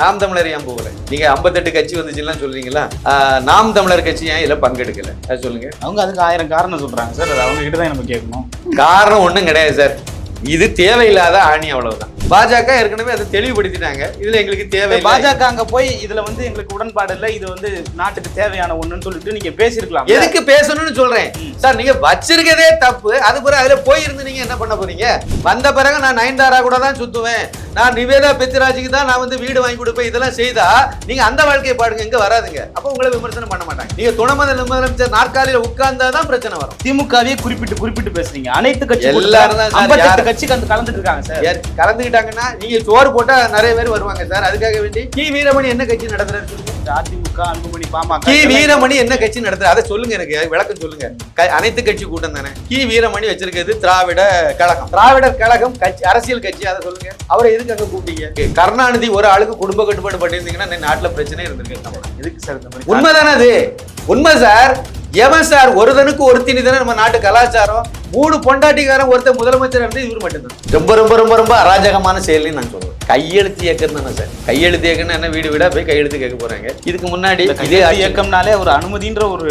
நாம் தமிழர் ஏன் போகல? நீங்க ஐம்பத்தெட்டு கட்சி வந்துச்சுலாம் சொல்றீங்களா? நாம் தமிழர் கட்சி ஏன் இதுல பங்கெடுக்கல? அது சொல்லுங்க. அவங்க அதுக்கு ஆயிரம் காரணம் சொல்றாங்க சார். அது அவங்க கிட்ட தான் நம்ம கேட்கணும். காரணம் ஒண்ணும் கிடையாது சார். இது தேவையில்லாத ஆணி அவ்வளவுதான். பாஜக ஏற்கனவே அதை தெளிவுபடுத்திட்டாங்க. இதுல எங்களுக்கு தேவை பாஜக அங்க போய் இதுல வந்து எங்களுக்கு உடன்பாடு இல்லை. இது வந்து நாட்டுக்கு தேவையான ஒண்ணுன்னு சொல்லிட்டு நீங்க பேசியிருக்கலாம் எதுக்கு பேசணும்னு சொல்றேன். சார் நீங்க வச்சிருக்கதே தப்பு. அது பிறகு அதுல போயிருந்து நீங்க என்ன பண்ண போறீங்க? வந்த பிறகு நான் நயன்தாரா கூட தான் சுத்துவேன். நான் நிவேதா பெத்திராஜுக்கு தான் நான் வந்து வீடு வாங்கி கொடுப்பேன். இதெல்லாம் செய்தா நீங்க அந்த வாழ்க்கையை பாடுங்க இங்க வராதுங்க. அப்ப உங்களை விமர்சனம் பண்ண மாட்டாங்க. நீங்க துணை முதல் முதலமைச்சர் நாற்காலியில உட்கார்ந்தா தான் பிரச்சனை வரும். திமுகவே குறிப்பிட்டு குறிப்பிட்டு பேசுறீங்க. அனைத்து கட்சி எல்லாரும் தான் கட்சி கலந்து கலந்துட்டு இருக்காங்க சார். கலந்துக்கிட்டாங்கன்னா நீங்க சோறு போட்டா நிறைய பேர் வருவாங்க சார். அதுக்காக வேண்டி கி. வீரமணி என்ன கட்சி நடத்துறாரு அதிமுக அன்புமணி பாமக. கி. வீரமணி என்ன கட்சி நடத்துற அதை சொல்லுங்க எனக்கு விளக்கம் சொல்லுங்க. அனைத்து கட்சி கூட்டம் தானே. கி. வீரமணி வச்சிருக்கிறது திராவிட கழகம். திராவிடர் கழகம் கட்சி அரசியல் கட்சி அதை சொல்லுங்க. அவரை எதுக்கு அங்க கூப்பிட்டீங்க? கருணாநிதி ஒரு ஆளுக்கு குடும்ப கட்டுப்பாடு பண்ணியிருந்தீங்கன்னா நாட்டுல பிரச்சனை இருந்திருக்கு. எதுக்கு சார் உண்மைதானே அது? உண்மை சார் எவன் சார்? ஒருதனுக்கு ஒருத்தினி தானே நம்ம நாட்டு கலாச்சாரம். மூணு பொண்டாட்டிக்காரன் ஒருத்தர் முதலமைச்சர் இருந்து இவர் மட்டும்தான். ரொம்ப ரொம்ப ரொம்ப ரொம்ப அராஜகமான செயல்னு நான் சொல்லுவேன் கையெழுத்து இயக்கம் தானே சார்? கையெழுத்து இயக்கம்னா என்ன? வீடு வீடா போய் கையெழுத்து கேட்க போறாங்க. இதுக்கு முன்னாடி இதே இயக்கம்னாலே ஒரு அனுமதின்ற ஒரு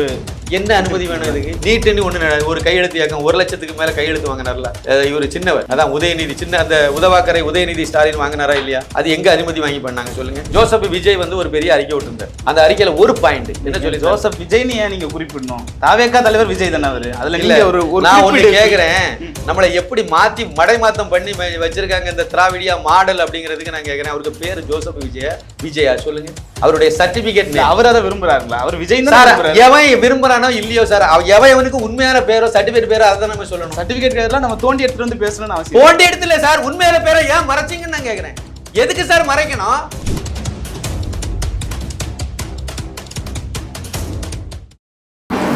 என்ன அனுமதி வேணும் இதுக்கு? நீட்டுன்னு ஒண்ணு நட- ஒரு கையெழுத்து இயக்கம் ஒரு லட்சத்துக்கு மேல கையெழுத்து வாங்கினார்ல. இவர் சின்னவர். அதான் உதயநிதி. சின்ன அந்த உதவாக்கரை உதயநிதி ஸ்டாலின் வாங்கினாரா இல்லையா? அது எங்க அனுமதி வாங்கி பண்ணாங்க சொல்லுங்க. ஜோசப் விஜய் வந்து ஒரு பெரிய அறிக்கை விட்டுருந்தார். அந்த அறிக்கையில ஒரு பாயிண்ட் என்ன சொல்லி ஜோசப் விஜய்னு ஏன் நீங்க குறிப்பிடணும்? தாவேக்கா தலைவர் விஜய் தானே அவரு. அதுல இல்ல ஒரு நான் ஒண்ணு கேக்குறேன். நம்மளை எப்படி மாத்தி மடைமாத்தம் பண்ணி வ- வச்சிருக்காங்க இந்த திராவிடியா மாடல் அப்படிங்கிறதுக்கு நான் கேக்குறேன். அவருக்கு பேரு ஜோசப் விஜய விஜயா சொல்லுங்க. அவருடைய சர்டிபிகேட் அவர் அதை விரும்புறாருங்களா? அவர் விஜய் விரும்புறாரு. விரும்புறானோ இல்லையோ சார் அவ- எவன் இவனுக்கு உண்மையான பேரோ சர்டிபிகேட் பேரோ அதை நம்ம சொல்லணும். சர்டிபிகேட் எல்லாம் நம்ம தோண்டி எடுத்துட்டு வந்து பேசணும்னு அவசியம் போண்டி இடத்துல சார் உண்மையான பேரை ஏன் மறைச்சிங்கன்னு நான் கேக்குறேன். எதுக்கு சார் மறைக்கணும்?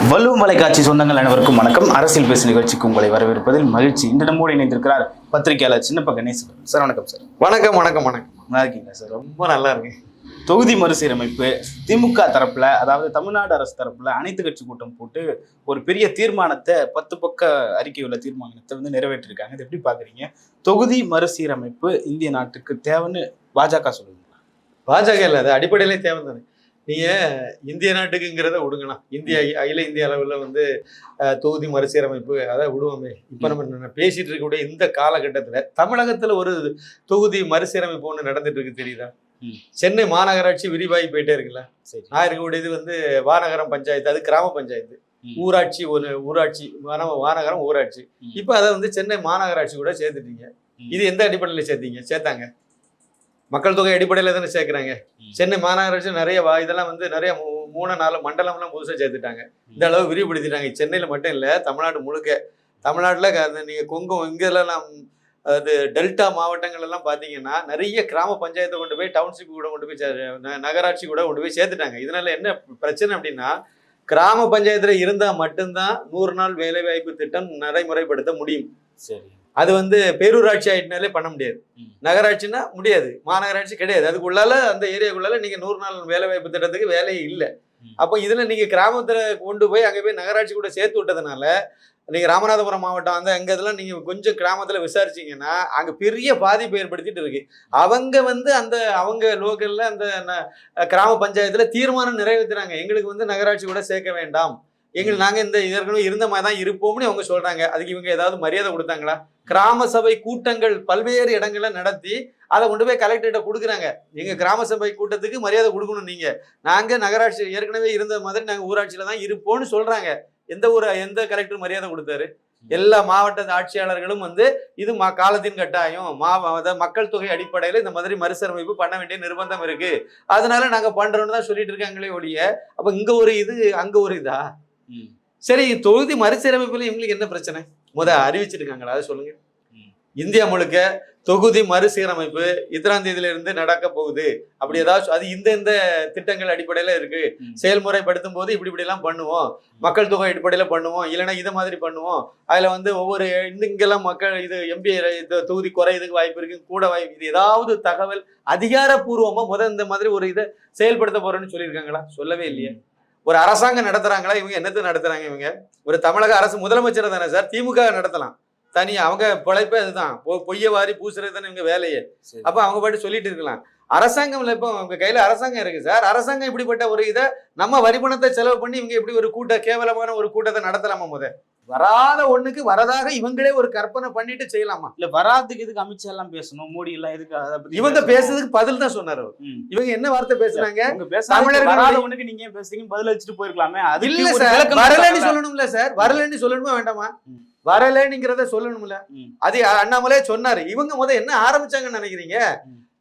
வலுவும் வலைக்காட்சி சொந்தங்கள் அனைவருக்கும் வணக்கம். அரசியல் பேசு நிகழ்ச்சிக்கு உங்களை வரவேற்பதில் மகிழ்ச்சி. இந்த நம்மோடு இணைந்திருக்கிறார் பத்திரிகையாளர் சின்னப்ப கணேசன். சார் வணக்கம் சார் வணக்கம் வணக்கம் வணக்கம். நல்லா இருக்கீங்க சார் ரொம்ப நல்லா இருக்கு தொகுதி மறுசீரமைப்பு திமுக தரப்புல அதாவது தமிழ்நாடு அரசு தரப்புல அனைத்து கட்சி கூட்டம் போட்டு ஒரு பெரிய தீர்மானத்தை பத்து பக்க அறிக்கை உள்ள தீர்மானத்தை வந்து நிறைவேற்றிருக்காங்க. இது எப்படி பாக்குறீங்க தொகுதி மறுசீரமைப்பு இந்திய நாட்டுக்கு தேவைன்னு பாஜக சொல்லுங்க பாஜக இல்ல அது அடிப்படையிலே தேவை தானே நீங்க இந்திய நாட்டுக்குங்கிறத விடுங்கலாம் இந்திய அகில இந்திய அளவுல வந்து தொகுதி மறுசீரமைப்பு அதை விடுவோமே. இப்ப நம்ம பேசிட்டு இருக்கக்கூடிய இந்த காலகட்டத்துல தமிழகத்துல ஒரு தொகுதி மறுசீரமைப்பு ஒண்ணு நடந்துட்டு இருக்கு தெரியுதா. சென்னை மாநகராட்சி விரிவாகி போயிட்டே இருக்குல்ல? நான் இருக்கக்கூடியது வந்து வானகரம் பஞ்சாயத்து அது கிராம பஞ்சாயத்து. ஊராட்சி ஒரு ஊராட்சி வானகரம் ஊராட்சி. இப்போ அதை வந்து சென்னை மாநகராட்சி கூட சேர்த்துட்டீங்க. இது எந்த அடிப்படையில் சேர்த்தீங்க? சேர்த்தாங்க. மக்கள் தொகை அடிப்படையில் தானே சேர்க்குறாங்க. சென்னை மாநகராட்சி நிறைய வா இதெல்லாம் வந்து நிறைய மூணு நாலு மண்டலம்லாம் புதுசாக சேர்த்துட்டாங்க. இந்த அளவு விரிவுபடுத்திட்டாங்க. சென்னையில் மட்டும் இல்லை தமிழ்நாடு முழுக்க. தமிழ்நாட்டில் நீங்கள் கொங்கம் இங்கெல்லாம் அது டெல்டா மாவட்டங்கள் எல்லாம் பார்த்தீங்கன்னா நிறைய கிராம பஞ்சாயத்தை கொண்டு போய் டவுன்ஷிப் கூட கொண்டு போய் நகராட்சி கூட கொண்டு போய் சேர்த்துட்டாங்க. இதனால என்ன பிரச்சனை அப்படின்னா கிராம பஞ்சாயத்துல இருந்தா மட்டும்தான் நூறு நாள் வேலைவாய்ப்பு திட்டம் நடைமுறைப்படுத்த முடியும். சரி. அது வந்து பேரூராட்சி ஆயிட்டுனாலே பண்ண முடியாது. ம். நகராட்சினா முடியாது. மாநகராட்சி கிடையாது. அதுக்குள்ளால அந்த ஏரியாக்குள்ளால நீங்க நூறு நாள் வேலைவாய்ப்பு திட்டத்துக்கு வேலையே இல்லை. அப்போ இதுல நீங்க கிராமத்துல கொண்டு போய் அங்க போய் நகராட்சி கூட சேர்த்து விட்டதுனால நீங்க ராமநாதபுரம் மாவட்டம் அந்த அங்க இதெல்லாம் நீங்க கொஞ்சம் கிராமத்துல விசாரிச்சீங்கன்னா அங்க பெரிய பாதிப்பு ஏற்படுத்திட்டு இருக்கு. அவங்க வந்து அந்த அவங்க லோக்கல்ல அந்த கிராம பஞ்சாயத்துல தீர்மானம் நிறைவேற்றுறாங்க எங்களுக்கு வந்து நகராட்சி கூட சேர்க்க வேண்டாம். எங்களுக்கு நாங்க இந்த ஏற்கனவே இருந்த மாதிரி தான் இருப்போம்னு அவங்க சொல்றாங்க. அதுக்கு இவங்க ஏதாவது மரியாதை கொடுத்தாங்களா? கிராம சபை கூட்டங்கள் பல்வேறு இடங்கள்ல நடத்தி அதை கொண்டு போய் கலெக்டர்கிட்ட கொடுக்குறாங்க. எங்க கிராம சபை கூட்டத்துக்கு மரியாதை கொடுக்கணும் நீங்க. நாங்க நகராட்சி ஏற்கனவே இருந்த மாதிரி நாங்க ஊராட்சியில தான் இருப்போம்னு சொல்றாங்க. எந்த ஒரு எந்த கலெக்டர் மரியாதை கொடுத்தாரு? எல்லா மாவட்ட ஆட்சியாளர்களும் வந்து இது மா காலத்தின் கட்டாயம். மா மக்கள் தொகை அடிப்படையில் இந்த மாதிரி மறுசீரமைப்பு பண்ண வேண்டிய நிர்பந்தம் இருக்கு. அதனால நாங்க பண்றோம்னு தான் சொல்லிட்டு இருக்காங்களே ஒழிய அப்ப இங்க ஒரு இது அங்க ஒரு இதா. சரி தொகுதி மறுசீரமைப்புல இவங்களுக்கு என்ன பிரச்சனை? முத அறிவிச்சிருக்காங்களா? அதை சொல்லுங்க. இந்தியா முழுக்க தொகுதி மறுசீரமைப்பு இத்தனாம் தேதியில இருந்து நடக்க போகுது. அப்படி ஏதாவது அது இந்த இந்த திட்டங்கள் அடிப்படையில இருக்கு. செயல்முறைப்படுத்தும் போது இப்படி இப்படி எல்லாம் பண்ணுவோம். மக்கள் தொகை அடிப்படையில பண்ணுவோம். இல்லைன்னா இதை மாதிரி பண்ணுவோம். அதுல வந்து ஒவ்வொரு இங்கெல்லாம் மக்கள் இது எம்பி தொகுதி குறையதுக்கு வாய்ப்பு இருக்கு கூட வாய்ப்பு இது ஏதாவது தகவல் அதிகாரப்பூர்வமா முத இந்த மாதிரி ஒரு இதை செயல்படுத்த போறேன்னு சொல்லியிருக்காங்களா? சொல்லவே இல்லையே. ஒரு அரசாங்கம் நடத்துறாங்களா? இவங்க என்னத்தை நடத்துறாங்க இவங்க? ஒரு தமிழக அரசு முதலமைச்சர் தானே சார்? திமுக நடத்தலாம். தனி அவங்க பிழைப்பே அதுதான். பொய்ய வாரி பூசுறது தானே இவங்க வேலையே. அப்ப அவங்க பாட்டு சொல்லிட்டு இருக்கலாம். அரசாங்கம்ல இப்போ உங்க கையில அரசாங்கம் இருக்கு சார். அரசாங்கம் இப்படிப்பட்ட ஒரு இதை நம்ம வரி பணத்தை செலவு பண்ணி இவங்க இப்படி ஒரு கூட்ட கேவலமான ஒரு கூட்டத்தை நடத்தலாமா முத? வராத ஒண்ணுக்கு வரதாக இவங்களே ஒரு கற்பனை பண்ணிட்டு செய்யலாமா இல்ல வராதுக்கு எதுக்கு அமித்ஷா எல்லாம் பேசணும் மோடி எல்லாம் அதை பத்தி இவங்க? பேசுறதுக்கு பதில் தான் சொன்னாரு. இவங்க என்ன வார்த்தை பேசுனாங்க உங்க பேசாத தமிழர்களுடைய- வராதவனுக்கு நீங்க ஏன் பேசுறீங்க பதில் வச்சுட்டு போயிருக்கலாமே அதுக்கு இல்ல சார் வரலன்னு. சொல்லணும்ல சார் வரலன்னு சொல்லணுமா வேண்டாமா ம். வரலன்னுங்கிறத சொல்லணும்ல. அது அண்ணாமலே சொன்னாரு இவங்க முத என்ன ஆரம்பிச்சாங்கன்னு நினைக்கிறீங்க.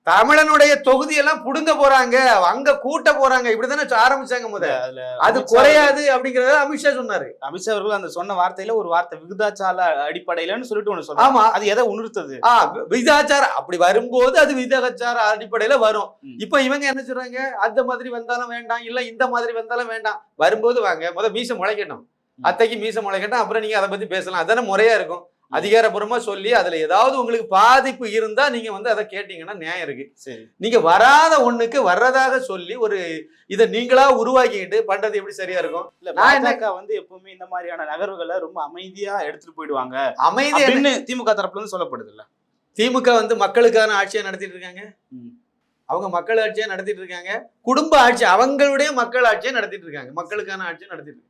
தமிழனுடைய தொகுதியெல்லாம் புடுங்க போறாங்க. அங்க கூட்ட போறாங்க. இப்படிதானே ஆரம்பிச்சாங்க முத. அது குறையாது அப்படிங்கறத அமித்ஷா சொன்னாரு. அமித்ஷா அவர்கள் அந்த சொன்ன வார்த்தையில ஒரு வார்த்தை விகிதாச்சார அடிப்படையிலன்னு சொல்லிட்டு ஒண்ணு சொல்றாங்க ஆமா. அது எதை உணர்த்தது? ஆ வி- விகிதாச்சாரம் அப்படி வரும்போது அது விகிதாச்சார அடிப்படையில வரும். இப்ப இவங்க என்ன சொல்றாங்க? அந்த மாதிரி வந்தாலும் வேண்டாம் இல்ல இந்த மாதிரி வந்தாலும் வேண்டாம். வரும்போது வாங்க முத மீச முளைக்கட்டும். அத்தைக்கு மீச முளைக்கட்டும் அப்புறம் நீங்க அதை பத்தி பேசலாம். அதானே முறையா இருக்கும். அதிகாரப்பூர்வமா சொல்லி அதுல ஏதாவது உங்களுக்கு பாதிப்பு இருந்தா நீங்க வந்து அதை கேட்டீங்கன்னா நியாயம் இருக்கு. சரி. நீங்க வராத ஒண்ணுக்கு வர்றதாக சொல்லி ஒரு இதை நீங்களா உருவாக்கிக்கிட்டு பண்றது எப்படி சரியா இருக்கும்? இல்ல நான் என்ன- பாஜக வந்து எப்பவுமே இந்த மாதிரியான நகர்வுகளை ரொம்ப அமைதியா எடுத்துட்டு போயிடுவாங்க. அமைதி அப்படின்னு திமுக தரப்புல இருந்து சொல்லப்படுது இல்ல? திமுக வந்து மக்களுக்கான ஆட்சியை நடத்திட்டு இருக்காங்க. அவங்க மக்கள் ஆட்சியை நடத்திட்டு இருக்காங்க. குடும்ப ஆட்சி அவங்களுடைய மக்கள் ஆட்சியை நடத்திட்டு இருக்காங்க. மக்களுக்கான ஆட்சியை நடத்திட்டு இருக்காங்க.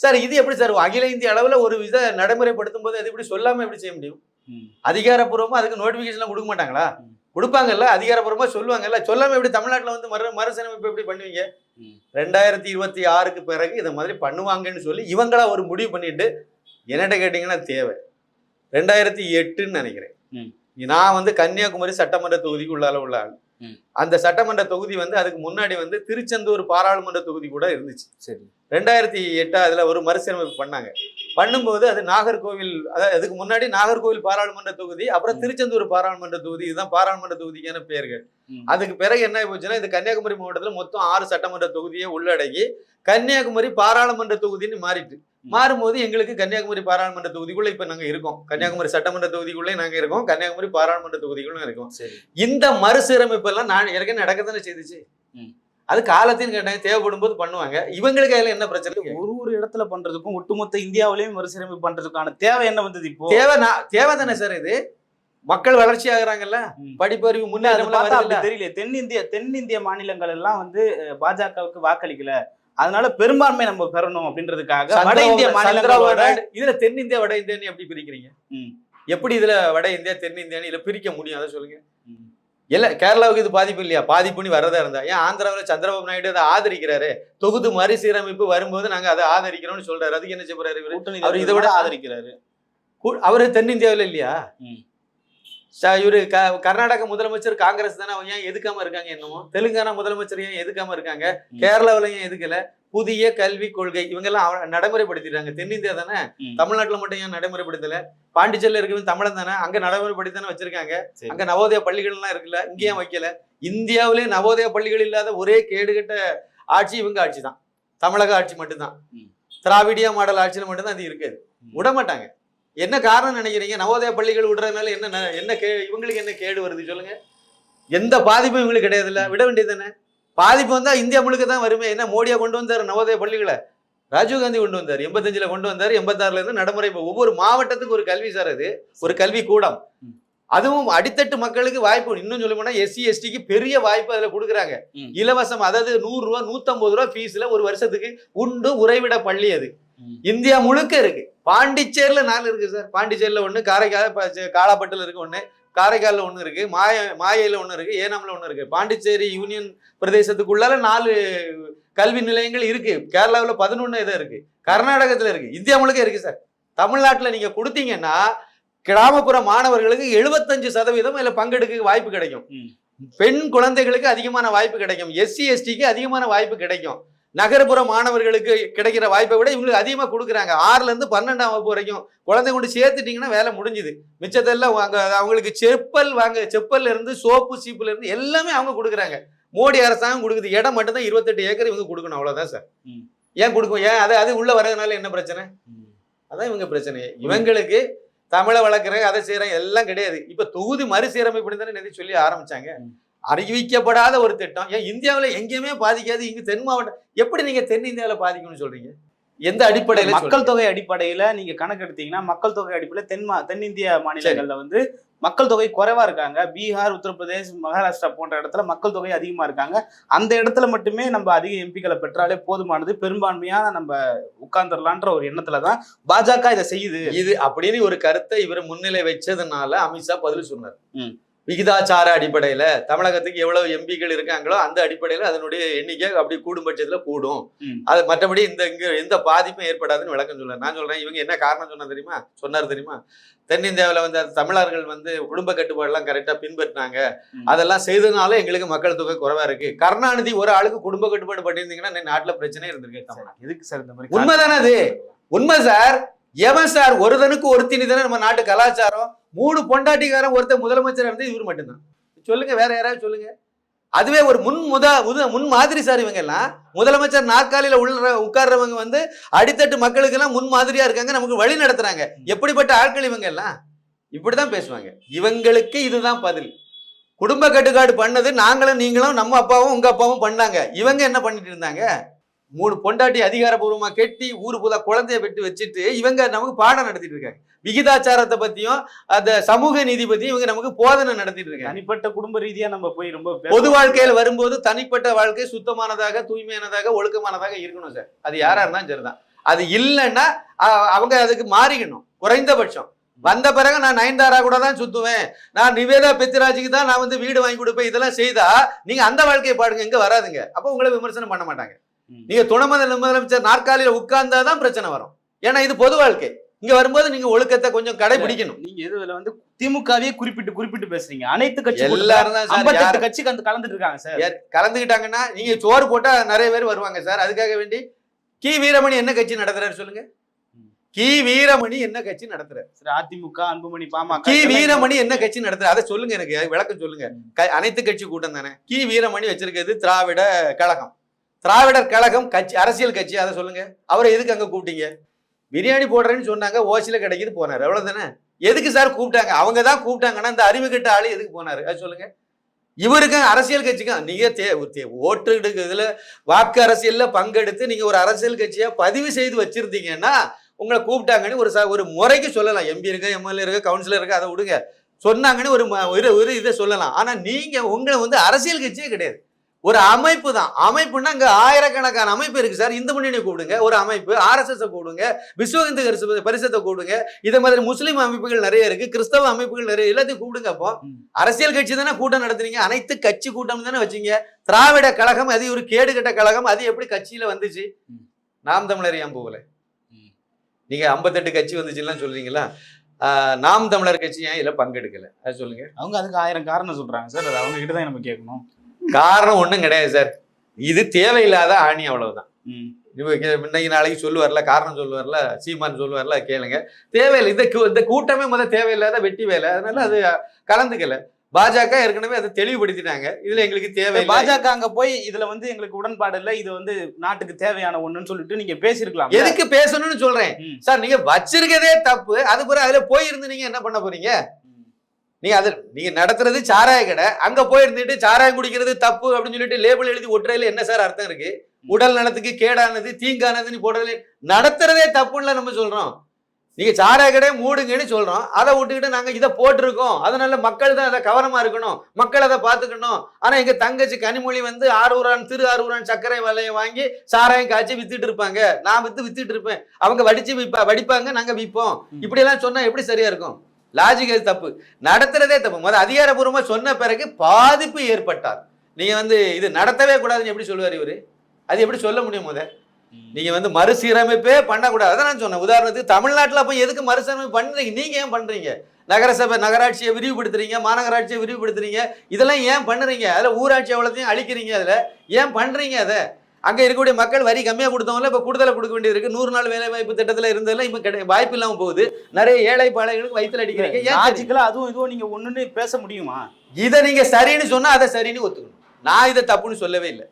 சார் இது எப்படி சார் அகில இந்திய அளவுல ஒரு இதை நடைமுறைப்படுத்தும் போது அது இப்படி சொல்லாம எப்படி செய்ய முடியும் ம். அதிகாரப்பூர்வமா அதுக்கு நோட்டிபிகேஷன் கொடுக்க மாட்டாங்களா. கொடுப்பாங்கல்ல அதிகாரப்பூர்வமா சொல்லுவாங்கல்ல சொல்லாம எப்படி தமிழ்நாட்டுல வந்து மறு மறுசீரமைப்பு எப்படி பண்ணுவீங்க. ரெண்டாயிரத்தி இருபத்தி ஆறுக்கு பிறகு இதை மாதிரி பண்ணுவாங்கன்னு சொல்லி இவங்களா ஒரு முடிவு பண்ணிட்டு என்னட்ட கேட்டீங்கன்னா தேவை ரெண்டாயிரத்தி எட்டுன்னு நினைக்கிறேன். நான் வந்து கன்னியாகுமரி சட்டமன்ற தொகுதிக்கு உள்ளால உள்ள ஆள். அந்த சட்டமன்ற தொகுதி வந்து அதுக்கு முன்னாடி வந்து திருச்செந்தூர் பாராளுமன்ற தொகுதி கூட இருந்துச்சு சரி ரெண்டாயிரத்தி எட்டா அதுல ஒரு மறுசீரமைப்பு பண்ணாங்க பண்ணும்போது அது நாகர்கோவில் அதாவது அதுக்கு முன்னாடி நாகர்கோவில் பாராளுமன்ற தொகுதி அப்புறம். திருச்செந்தூர் பாராளுமன்ற தொகுதி இதுதான் பாராளுமன்ற தொகுதிக்கான பெயர்கள். அதுக்கு பிறகு என்ன போச்சுன்னா இந்த கன்னியாகுமரி மாவட்டத்துல மொத்தம் ஆறு சட்டமன்ற தொகுதியை உள்ளடக்கி கன்னியாகுமரி பாராளுமன்ற தொகுதின்னு மாறிட்டு. மாறும்போது எங்களுக்கு கன்னியாகுமரி பாராளுமன்ற தொகுதிக்குள்ள இப்ப நாங்க இருக்கோம். கன்னியாகுமரி சட்டமன்ற தொகுதிக்குள்ளே நாங்க இருக்கோம். கன்னியாகுமரி பாராளுமன்ற தொகுதிக்குள்ள இருக்கோம். இந்த மறுசீரமைப்பு எல்லாம் நான் ஏற்கனவே நடக்கத்தானே செய்துச்சு. ம். அது காலத்தின் கேட்டாங்க தேவைப்படும் போது பண்ணுவாங்க. இவங்களுக்கு அதுல என்ன பிரச்சனை? ஒரு ஒரு இடத்துல பண்றதுக்கும் ஒட்டுமொத்த இந்தியாவிலையும் மறுசீரமைப்பு பண்றதுக்கான தேவை என்ன வந்தது இப்போ? தேவை தேவை தானே சார் இது? மக்கள் வளர்ச்சி ஆகுறாங்கல்ல. படிப்பறிவு முன்னேற்றம் தெரியல தென்னிந்திய தென்னிந்திய மாநிலங்கள் எல்லாம் வந்து பாஜகவுக்கு வாக்களிக்கல. அதனால பெரும்பான்மை நம்ம பெறணும் அப்படின்றதுக்காக வட இந்திய மாநிலங்களோட இதுல தென்னிந்தியா வட இந்தியான்னு எப்படி பிரிக்கிறீங்க. எப்படி இதுல வட இந்தியா தென்னிந்தியான்னு இதுல பிரிக்க முடியும்? அதை சொல்லுங்க. இல்ல கேரளாவுக்கு இது பாதிப்பு இல்லையா? பாதிப்புன்னு வரதா இருந்தா. ஏன் ஆந்திராவில் சந்திரபாபு நாயுடு அதை ஆதரிக்கிறாரு? தொகுதி மறுசீரமைப்பு வரும்போது நாங்க அதை ஆதரிக்கிறோம்னு சொல்றாரு. அதுக்கு என்ன செய்ய போறாரு இவரு? கூட்டணி அவர் இதை விட ஆதரிக்கிறாரு. அவரு தென்னிந்தியாவில் இல்லையா? இவரு க- கர்நாடக முதலமைச்சர் காங்கிரஸ் தானே அவங்க ஏன் எதுக்காம இருக்காங்க என்னமோ? தெலுங்கானா முதலமைச்சர் ஏன் எதுக்காம இருக்காங்க. கேரளாவுல ஏன் எதுக்கல புதிய கல்வி கொள்கை இவங்க எல்லாம் அவ- நடைமுறைப்படுத்திட்டாங்க. தென்னிந்தியா தானே. தமிழ்நாட்டுல மட்டும் ஏன் நடைமுறைப்படுத்தல? பாண்டிச்சேரியில இருக்கவங்க தமிழன் தானே? அங்க நடைமுறைப்படுத்தி தானே வச்சிருக்காங்க. சரி. அங்க நவோதய பள்ளிகள் எல்லாம் இருக்குல்ல இங்க ஏன் வைக்கல. இந்தியாவிலே நவோதய பள்ளிகள் இல்லாத ஒரே கேடுகட்ட ஆட்சி இவங்க ஆட்சி தான். தமிழக ஆட்சி மட்டும்தான். திராவிடியா மாடல் ஆட்சியில மட்டும்தான் அது இருக்காது. விட மாட்டாங்க என்ன காரணம் நினைக்கிறீங்க? நவோதய பள்ளிகள் விடுறதுனால என்ன என்ன கே இவங்களுக்கு என்ன கேடு வருது சொல்லுங்க. எந்த பாதிப்பும் இவங்களுக்கு கிடையாது இல்ல விட வேண்டியது தானே. பாதிப்பு வந்தா இந்தியா முழுக்க தான் வருமே. என்ன மோடியா கொண்டு வந்தாரு நவோதய பள்ளிகளை? ராஜீவ்காந்தி கொண்டு வந்தார். எண்பத்தஞ்சுல கொண்டு வந்தார். எண்பத்தாறுல இருந்து நடைமுறை ஒவ்வொரு மாவட்டத்துக்கு ஒரு கல்வி சார் அது. ஒரு கல்வி கூடம். அதுவும் அடித்தட்டு மக்களுக்கு வாய்ப்பு இன்னும் சொல்ல போனா எஸ்சி எஸ்டிக்கு பெரிய வாய்ப்பு அதுல கொடுக்குறாங்க. இலவசம் அதாவது நூறு ரூபா நூத்தம்பது ரூபா ஃபீஸ்ல ஒரு வருஷத்துக்கு உண்டு உறைவிட பள்ளி அது. இந்தியா முழுக்க இருக்கு. பாண்டிச்சேரியில நாலு இருக்கு சார். பாண்டிச்சேரியில ஒண்ணு காரைக்கால் காலாப்பட்டுல இருக்கு ஒண்ணு காரைக்கால்ல ஒண்ணு இருக்கு மாய மாயையில ஒண்ணு இருக்கு ஏனாம்ல ஒண்ணு இருக்கு. பாண்டிச்சேரி யூனியன் பிரதேசத்துக்குள்ளால நாலு கல்வி நிலையங்கள் இருக்கு. கேரளாவுல பதினொன்னு இது இருக்கு. கர்நாடகத்துல இருக்கு. இந்தியா முழுக்க இருக்கு சார். தமிழ்நாட்டுல நீங்க கொடுத்தீங்கன்னா கிராமப்புற மாணவர்களுக்கு எழுபத்தஞ்சு சதவீதம் இதுல பங்கெடுக்க வாய்ப்பு கிடைக்கும். பெண் குழந்தைகளுக்கு அதிகமான வாய்ப்பு கிடைக்கும். எஸ்சி எஸ்டிக்கு அதிகமான வாய்ப்பு கிடைக்கும். நகர்ப்புற மாணவர்களுக்கு கிடைக்கிற வாய்ப்பை விட இவங்களுக்கு அதிகமா கொடுக்குறாங்க. ஆறுல இருந்து பன்னெண்டாம் வகுப்பு வரைக்கும் குழந்தை கொண்டு சேர்த்துட்டீங்கன்னா வேலை முடிஞ்சுது. மிச்சத்தெல்லாம் அங்க அவங்களுக்கு செப்பல் வாங்க செப்பல்ல இருந்து சோப்பு சீப்புல இருந்து எல்லாமே அவங்க கொடுக்குறாங்க. மோடி அரசாங்கம் கொடுக்குது. இடம் மட்டும்தான் இருபத்தெட்டு ஏக்கர் இவங்க கொடுக்கணும். அவ்வளவுதான் சார். ஏன் கொடுக்கும் ஏன்? அது அது உள்ள வர்றதுனால என்ன பிரச்சனை. அதான் இவங்க பிரச்சனை. இவங்களுக்கு தமிழை வளர்க்குறேன் அதை செய்யறேன் எல்லாம் கிடையாது. இப்ப தொகுதி மறுசீரமைப்பு தானே சொல்லி ஆரம்பிச்சாங்க. அறிவிக்கப்படாத ஒரு திட்டம். ஏன் இந்தியாவுல எங்கேயுமே பாதிக்காது. இங்க தென் மாவட்டம் எப்படி நீங்க தென்னிந்தியாவில பாதிக்கும்னு சொல்றீங்க? எந்த அடிப்படையில மக்கள் தொகை அடிப்படையில நீங்க கணக்கு எடுத்தீங்கன்னா மக்கள் தொகை அடிப்படையில தென் மா- தென்னிந்திய மாநிலங்கள்ல வந்து மக்கள் தொகை குறைவா இருக்காங்க. பீகார் உத்தரப்பிரதேஷ் மகாராஷ்டிரா போன்ற இடத்துல மக்கள் தொகை அதிகமா இருக்காங்க. அந்த இடத்துல மட்டுமே நம்ம அதிக எம்பிக்களை பெற்றாலே போதுமானது. பெரும்பான்மையான நம்ம உட்கார்ந்துடலான்ற ஒரு எண்ணத்துல தான் பாஜக இதை செய்யுது. இது அப்படின்னு ஒரு கருத்தை இவர் முன்னிலை வச்சதுனால அமித்ஷா பதில் சொன்னார். விகிதாச்சார அடிப்படையில தமிழகத்துக்கு எவ்வளவு எம்பிக்கள் இருக்காங்களோ அந்த அடிப்படையில அதனுடைய எண்ணிக்கை அப்படி கூடும் பட்சத்துல கூடும். அது மற்றபடி இந்த இங்க எந்த பாதிப்பும் ஏற்படாதுன்னு விளக்கம் சொல்ல நான் சொல்றேன் இவங்க என்ன காரணம் சொன்னா தெரியுமா? சொன்னார் தெரியுமா? தென்னிந்தியாவில் வந்து தமிழர்கள் வந்து குடும்ப கட்டுப்பாடெல்லாம் கரெக்டா பின்பற்றினாங்க. அதெல்லாம் செய்ததுனால எங்களுக்கு மக்கள் தொகை குறைவா இருக்கு. கருணாநிதி ஒரு ஆளுக்கு குடும்ப கட்டுப்பாடு பண்ணியிருந்தீங்கன்னா நாட்டுல பிரச்சனை இருந்திருக்கு. எதுக்கு சார் இந்த மாதிரி உண்மைதானே அது? உண்மை சார். எவன் சார்? ஒருதனுக்கு ஒருத்தினி தானே நம்ம நாட்டு கலாச்சாரம். மூணு பொண்டாட்டிக்காரன் ஒருத்தர் முதலமைச்சர் இருந்து இவர் மட்டும்தான். சொல்லுங்க வேற யாராவது சொல்லுங்க. அதுவே ஒரு முன் முத முத முன் மாதிரி சார் இவங்க எல்லாம். முதலமைச்சர் நாற்காலியில உள்ள உட்கார்றவங்க வந்து அடித்தட்டு மக்களுக்கு எல்லாம் முன் மாதிரியா இருக்காங்க நமக்கு வழி நடத்துறாங்க. எப்படிப்பட்ட ஆட்கள் இவங்க எல்லாம்? இப்படிதான் பேசுவாங்க. இவங்களுக்கு இதுதான் பதில். குடும்ப கட்டுப்பாடு பண்ணது நாங்களும் நீங்களும் நம்ம அப்பாவும் உங்க அப்பாவும் பண்ணாங்க. இவங்க என்ன பண்ணிட்டு இருந்தாங்க? மூணு பொண்டாட்டி அதிகாரப்பூர்வமா கெட்டி ஊரு புதா குழந்தைய விட்டு வச்சுட்டு இவங்க நமக்கு பாடம் நடத்திட்டு இருக்காங்க. விகிதாச்சாரத்தை பத்தியும் அந்த சமூக நீதி பத்தியும் இவங்க நமக்கு போதனை நடத்திட்டு இருக்காங்க. தனிப்பட்ட குடும்ப ரீதியா நம்ம போய் ரொம்ப பொது வாழ்க்கையில வரும்போது தனிப்பட்ட வாழ்க்கை சுத்தமானதாக தூய்மையானதாக ஒழுக்கமானதாக இருக்கணும் சார். அது யாரா இருந்தாலும் சரிதான். அது இல்லைன்னா அவங்க அதுக்கு மாறிக்கணும். குறைந்தபட்சம். வந்த பிறகு நான் நயன்தாரா கூட தான் சுத்துவேன். நான் நிவேதா பெத்திராஜுக்கு தான் நான் வந்து வீடு வாங்கி கொடுப்பேன். இதெல்லாம் செய்தா நீங்க அந்த வாழ்க்கையை பாடுங்க இங்க வராதுங்க. அப்போ உங்களை விமர்சனம் பண்ண மாட்டாங்க. நீங்க துணை முதல் முதலமைச்சர் நாற்காலியில உட்கார்ந்தாதான் பிரச்சனை வரும். ஏன்னா இது பொது வாழ்க்கை. இங்க வரும்போது நீங்க ஒழுக்கத்தை கொஞ்சம் கடைபிடிக்கணும். நீங்க இதுல வந்து திமுகவே குறிப்பிட்டு குறிப்பிட்டு பேசுறீங்க. அனைத்து கட்சி எல்லாரும் தான் கட்சி கலந்து கலந்துட்டு இருக்காங்க சார். யார் கலந்துக்கிட்டாங்கன்னா நீங்க சோறு போட்டா நிறைய பேர் வருவாங்க சார். அதுக்காக வேண்டி கி வீரமணி என்ன கட்சி நடத்துறாரு சொல்லுங்க. கி வீரமணி என்ன கட்சி நடத்துறாரு? சரி, அதிமுக அன்புமணி பாமக கி வீரமணி என்ன கட்சி நடத்துறாரு? அதை சொல்லுங்க எனக்கு விளக்கம் சொல்லுங்க. அனைத்து கட்சி கூட்டம் தானே? கி வீரமணி வச்சிருக்கிறது திராவிட கழகம். திராவிடர் கழகம் கட்சி அரசியல் கட்சி அதை சொல்லுங்க. அவரை எதுக்கு அங்கே கூப்பிட்டீங்க? பிரியாணி போடுறேன்னு சொன்னாங்க ஓசில போனார். எவ்வளோ அவ்வளவுதானே? எதுக்கு சார் கூப்பிட்டாங்க? அவங்க தான் கூப்பிட்டாங்கன்னா இந்த அறிவு கெட்ட ஆளு எதுக்கு போனாரு? அது சொல்லுங்க. இவருக்கும் அரசியல் கட்சிக்கும் நீங்க தே ஓட்டு எடுக்கிறதுல வாக்கு அரசியலில் பங்கெடுத்து நீங்க ஒரு அரசியல் கட்சியா பதிவு செய்து வச்சிருந்தீங்கன்னா உங்களை கூப்பிட்டாங்கன்னு ஒரு ச- ஒரு முறைக்கு சொல்லலாம். எம்பி இருக்கு எம்எல்ஏ இருக்கு கவுன்சிலர் இருக்கு அதை விடுங்க. சொன்னாங்கன்னு ஒரு ம- ஒரு இதை சொல்லலாம். ஆனால் நீங்கள் உங்களை வந்து அரசியல் கட்சியே கிடையாது. ஒரு அமைப்பு தான். அமைப்புன்னா இங்க ஆயிரக்கணக்கான அமைப்பு இருக்கு சார். இந்து முன்னணி கூப்பிடுங்க. ஒரு அமைப்பு. ஆர்எஸ்எஸ் கூப்பிடுங்க. விஸ்வ இந்து கரிச- பரிஷத்தை கூப்பிடுங்க. இதே மாதிரி முஸ்லீம் அமைப்புகள் நிறைய இருக்கு. கிறிஸ்தவ அமைப்புகள் நிறைய எல்லாத்தையும் கூப்பிடுங்க அப்போ. அரசியல் கட்சி தானே கூட்டம் நடத்துறீங்க. அனைத்து கட்சி கூட்டம் தானே வச்சீங்க. திராவிட கழகம் அது ஒரு கேடுகட்ட கழகம். அது எப்படி கட்சியில வந்துச்சு. நாம் தமிழர் ஏன் போகல. நீங்க ஐம்பத்தெட்டு கட்சி வந்துச்சுலாம் சொல்றீங்களா? ஆஹ் நாம் தமிழர் கட்சி ஏன் இதுல பங்கெடுக்கல? அது சொல்லுங்க. அவங்க அதுக்கு ஆயிரம் காரணம் சொல்றாங்க சார். அது அவங்க கிட்ட தான் நம்ம கேட்கணும். காரணம் ஒண்ணும் கிடையாது சார். இது தேவையில்லாத ஆணி அவ்வளவுதான். இன்னைக்கு நாளைக்கு சொல்லுவார்ல காரணம் சொல்லுவார்ல சீமான் சொல்லுவார்ல கேளுங்க. தேவையில்லை. இந்த கூட்டமே முதல் தேவையில்லாத வெட்டி வேலை. அதனால அது கலந்துக்கல. பாஜக ஏற்கனவே அதை தெளிவுபடுத்திட்டாங்க. இதுல எங்களுக்கு தேவையில்லை. பாஜக அங்க போய் இதுல வந்து எங்களுக்கு உடன்பாடு இல்ல. இது வந்து நாட்டுக்கு தேவையான ஒண்ணுன்னு சொல்லிட்டு நீங்க பேசிருக்கலாம் எதுக்கு பேசணும்னு சொல்றேன். சார் நீங்க வச்சிருக்கதே தப்பு. அது பிறகு அதுல போயிருந்து நீங்க என்ன பண்ண போறீங்க? நீங்க அது நீங்க நடத்துறது சாராய கடை. அங்க போயிருந்துட்டு சாராயம் குடிக்கிறது தப்பு அப்படின்னு சொல்லிட்டு லேபிள் எழுதி ஒட்டுறதுல என்ன சார் அர்த்தம் இருக்கு? உடல் நலத்துக்கு கேடானது தீங்கானதுன்னு போடுறதுல நடத்துறதே தப்புன்னு நம்ம சொல்றோம். நீங்க சாராய கடையை மூடுங்கன்னு சொல்றோம். அதை விட்டுக்கிட்டு நாங்க இதை போட்டிருக்கோம். அதனால மக்கள் தான் அதை கவனமா இருக்கணும். மக்கள் அதை பார்த்துக்கணும். ஆனா எங்க தங்கச்சி கனிமொழி வந்து ஆரூரான் திரு ஆரூரான் சர்க்கரை வலையை வாங்கி சாராயம் காய்ச்சி வித்துட்டு இருப்பாங்க. நான் வித்து வித்துட்டு இருப்பேன். அவங்க வடிச்சு விப்பா வடிப்பாங்க நாங்க விற்போம் இப்படி எல்லாம் சொன்னா எப்படி சரியா இருக்கும்? லாஜிக் அது தப்பு. நடத்துறதே தப்பு. முதல்ல அதிகாரப்பூர்வமா சொன்ன பிறகு பாதிப்பு ஏற்பட்டார். நீங்க வந்து இது நடத்தவே கூடாதுன்னு எப்படி சொல்லுவார் இவரு? அது எப்படி சொல்ல முடியும் முத நீங்க வந்து மறுசீரமைப்பே பண்ணக்கூடாது. அதான் நான் சொன்னேன். உதாரணத்துக்கு தமிழ்நாட்டுல அப்ப எதுக்கு மறுசீரமைப்பு பண்றீங்க? நீங்க ஏன் பண்றீங்க? நகரசபை நகராட்சியை விரிவுபடுத்துறீங்க மாநகராட்சியை விரிவுபடுத்துறீங்க. இதெல்லாம் ஏன் பண்ணுறீங்க? அதுல ஊராட்சி அவ்வளோத்தையும் அழிக்கிறீங்க அதுல. ஏன் பண்றீங்க அதை? அங்க இருக்கக்கூடிய மக்கள் வரி கம்மியா கொடுத்தவங்கள இப்ப கூடுதலா கொடுக்க வேண்டியது இருக்கு. நூறு நாள் வேலை வாய்ப்பு திட்டத்துல இருந்ததெல்லாம் இப்ப கிடை வாய்ப்பு இல்லாம போகுது. நிறைய ஏழை பாளையங்களுக்கு வயிற்றுல அடிக்கிறீங்க. ஏன் தெரியும்? லாஜிக்கலா அதுவும் இதுவும் நீங்க ஒண்ணுன்னு பேச முடியுமா? இதை நீங்க சரின்னு சொன்னா அதை சரின்னு ஒத்துக்கணும். நான் இதை தப்புன்னு சொல்லவே இல்லை.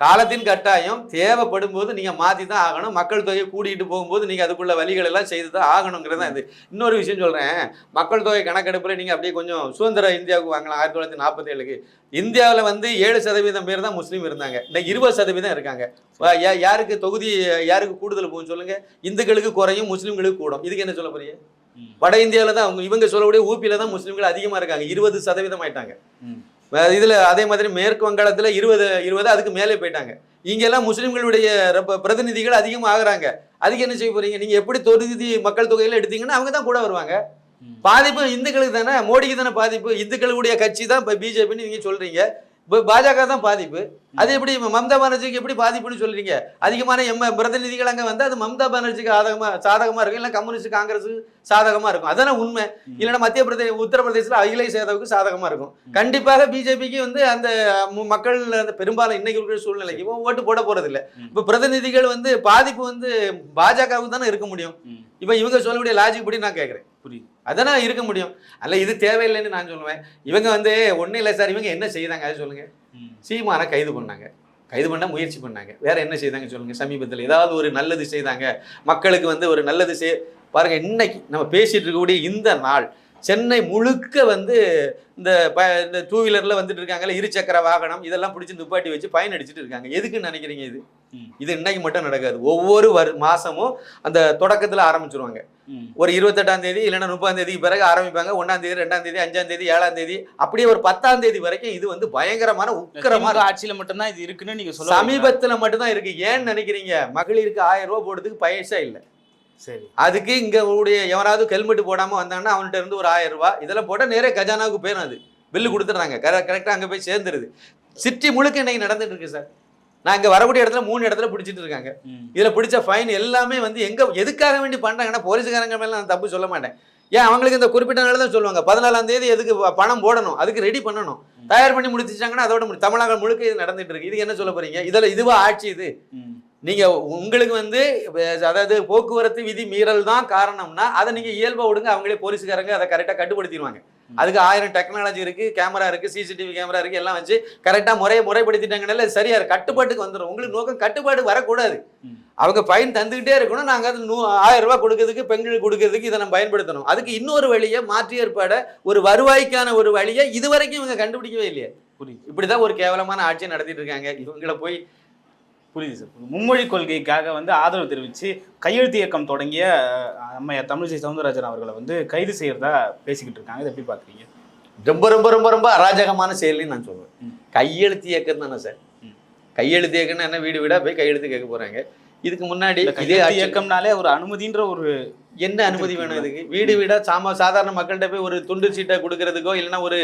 காலத்தின் கட்டாயம் தேவைப்படும் போது நீங்க மாத்தி தான் ஆகணும். மக்கள் தொகையை கூட்டிகிட்டு போகும்போது நீங்க அதுக்குள்ள வழிகள் எல்லாம் செய்து தான் ஆகணுங்கிறது தான் இது. இன்னொரு விஷயம் சொல்றேன். மக்கள் தொகை கணக்கெடுப்புல நீங்க அப்படியே கொஞ்சம் சுதந்திர இந்தியாவுக்கு வாங்கலாம். ஆயிரத்தி தொள்ளாயிரத்தி நாற்பத்தி ஏழுக்கு இந்தியாவில் வந்து ஏழு சதவீதம் பேர் தான் முஸ்லீம் இருந்தாங்க. இன்னைக்கு இருபது சதவீதம் இருக்காங்க. யாருக்கு தொகுதி யாருக்கு கூடுதல் போகும் சொல்லுங்க? இந்துக்களுக்கு குறையும் முஸ்லீம்களுக்கு கூடும். இதுக்கு என்ன சொல்ல போறீங்க. வட இந்தியாவில தான் அவங்க இவங்க சொல்லக்கூடிய ஊபியில தான் முஸ்லீம்கள் அதிகமா இருக்காங்க. இருபது சதவீதம் ஆயிட்டாங்க. இதுல அதே மாதிரி மேற்கு வங்காளத்துல இருபது இருபது அதுக்கு மேலே போயிட்டாங்க. இங்கெல்லாம் முஸ்லீம்களுடைய பிரதிநிதிகள் அதிகமாக ஆகுறாங்க. அதுக்கு என்ன செய்ய போறீங்க? நீங்க எப்படி தொகுதி மக்கள் தொகையில எடுத்தீங்கன்னா அவங்க தான் கூட வருவாங்க. பாதிப்பு இந்துக்களுக்கு தானே? மோடிக்கு தானே பாதிப்பு? இந்துக்களுடைய கட்சி தான் இப்போ பிஜேபின்னு நீங்க சொல்றீங்க. இப்போ பாஜக தான் பாதிப்பு. அது எப்படி மம்தா பானர்ஜிக்கு எப்படி பாதிப்புன்னு சொல்றீங்க? அதிகமான எம் பிரதிநிதிகள் அங்க வந்து அது மம்தா பானர்ஜிக்கு ஆதகமா சாதகமா இருக்கும். இல்லை கம்யூனிஸ்ட் காங்கிரஸ் சாதகமா இருக்கும். அதானே உண்மை. இல்லைன்னா மத்திய பிரதேச உத்தரப்பிரதேசத்தில் அகிலேஷ் யாதவுக்கு சாதகமா இருக்கும். கண்டிப்பாக பிஜேபிக்கு வந்து அந்த மக்கள் அந்த பெரும்பாலும் இன்னைக்கு இருக்கிற சூழ்நிலைக்கு ஓட்டு போட போறது இல்ல. இப்போ பிரதிநிதிகள் வந்து பாதிப்பு வந்து பாஜகவுக்கு தானே இருக்க முடியும். இப்போ இவங்க சொல்லக்கூடிய லாஜிக் படி நான் கேட்குறேன் புரியுது. அதானே இருக்க முடியும். அல்ல இது தேவையில்லைன்னு நான் சொல்லுவேன். இவங்க வந்து ஒன்றும் இல்லை சார் இவங்க என்ன செய்தாங்க அது சொல்லுங்க. ம். சீமானை கைது பண்ணாங்க. கைது பண்ண முயற்சி பண்ணாங்க. வேற என்ன செய்தாங்க சொல்லுங்க? சமீபத்தில் ஏதாவது ஒரு நல்லது செய்தாங்க. மக்களுக்கு வந்து ஒரு நல்லது செய் பாருங்க இன்னைக்கு நம்ம பேசிட்டு இருக்கக்கூடிய இந்த நாள் சென்னை முழுக்க வந்து இந்த ப இந்த டூ வீலரில் வந்துட்டு இருக்காங்கல்ல இருசக்கர வாகனம் இதெல்லாம் பிடிச்சி நிப்பாட்டி வச்சு பயன் அடிச்சிட்டு இருக்காங்க. எதுக்குன்னு நினைக்கிறீங்க இது? இது இன்னைக்கு மட்டும் நடக்காது. ஒவ்வொரு வரு மாசமும் அந்த தொடக்கத்தில் ஆரம்பிச்சிருவாங்க. ஒரு இருபத்தெட்டாம் தேதி இல்லைன்னா முப்பதாம் தேதிக்கு பிறகு ஆரம்பிப்பாங்க. ஒன்றாம் தேதி ரெண்டாம் தேதி அஞ்சாம் தேதி ஏழாம் தேதி. அப்படியே ஒரு பத்தாம் தேதி வரைக்கும் இது வந்து பயங்கரமான உக்கிரமா திமுக ஆட்சியில மட்டும்தான் இது இருக்குன்னு நீங்க சொல்ல? சமீபத்துல மட்டும்தான் இருக்கு. ஏன்னு நினைக்கிறீங்க? மகளிருக்கு ஆயிரம் ரூபாய் போடுறதுக்கு பைசா இல்ல. சரி. அதுக்கு இங்க உடைய எவனாவது ஹெல்மெட் போடாம வந்தாங்கன்னா அவன்கிட்ட இருந்து ஒரு ஆயிரம் ரூபாய். இதெல்லாம் போட்டா நேரே கஜானாவுக்கு போயிடும் அது. பில்லு கொடுத்துட்றாங்க. கரெக்டா அங்க போய் சேர்ந்துருது. சிட்டி முழுக்க இன்னைக்கு நடந்துட்டு இருக்கு சார். நான் இங்க வரக்கூடிய இடத்துல மூணு இடத்துல பிடிச்சிட்டு இருக்காங்க. இதுல பிடிச்ச ஃபைன் எல்லாமே வந்து எங்க எதுக்காக வேண்டி பண்றாங்கன்னா போலீஸ்காரங்க மேல நான் தப்பு சொல்ல மாட்டேன். ஏன் அவங்களுக்கு இந்த குறிப்பிட்ட நாள் தான் சொல்லுவாங்க. பதினாலாம் தேதி எதுக்கு பணம் போடணும் அதுக்கு ரெடி பண்ணணும். தயார் பண்ணி முடிச்சிட்டாங்கன்னா அதோட தமிழகம் முழுக்க இது நடந்துட்டு இருக்கு. இது என்ன சொல்ல போறீங்க? இதுல இதுவா ஆட்சி இது. ம். நீங்க உங்களுக்கு வந்து அதாவது போக்குவரத்து விதி மீறல் தான் காரணம்னா அதை நீங்க இயல்பா விடுங்க அவங்களே போலீஸ்காரங்க அதை கரெக்டா கட்டுப்படுத்திடுவாங்க அதுக்கு ஆயிரம் டெக்னாலஜி இருக்கு கேமரா இருக்கு சிசிடிவி கேமரா இருக்கு எல்லாம் வச்சு கரெக்டா முறையை முறைப்படுத்திட்டாங்கனால சரியா. கட்டுப்பாட்டுக்கு வந்துடும் உங்களுக்கு நோக்கம் கட்டுப்பாடு வரக்கூடாது. அவங்க ஃபைன் தந்துகிட்டே இருக்கணும் நாங்க அது நூ ஆயிரம் ரூபாய் கொடுக்கறதுக்கு பெண்களுக்கு கொடுக்கறதுக்கு இதை நம்ம பயன்படுத்தணும் அதுக்கு இன்னொரு வழியை மாற்றி ஏற்பாட ஒரு வருவாய்க்கான ஒரு வழியை இதுவரைக்கும் இவங்க கண்டுபிடிக்கவே இல்லையே இப்படிதான் ஒரு கேவலமான ஆட்சியை நடத்திட்டு இருக்காங்க இவங்கள போய் புரியுது சார். மும்மொழி கொள்கைக்காக வந்து ஆதரவு தெரிவித்து கையெழுத்து இயக்கம் தொடங்கிய அம்மையார் தமிழிசை சவுந்தரராஜன் அவர்களை வந்து கைது செய்யறதா பேசிக்கிட்டு இருக்காங்க. இதை எப்படி பார்க்குறீங்க? ரொம்ப ரொம்ப ரொம்ப ரொம்ப அராஜகமான செயல்னு நான் சொல்லுவேன். கையெழுத்து இயக்கம் தானே சார். கையெழுத்து இயக்கம்னா என்ன? வீடு வீடா போய் கையெழுத்து கேட்க போறாங்க. இதுக்கு முன்னாடி இதே இயக்கம்னாலே ஒரு அனுமதின்ற ஒரு என்ன அனுமதி வேணும் இதுக்கு? வீடு வீடா சாமா சாதாரண மக்கள்கிட்ட போய் ஒரு துண்டு சீட்டை கொடுக்கறதுக்கோ இல்லைன்னா ஒரு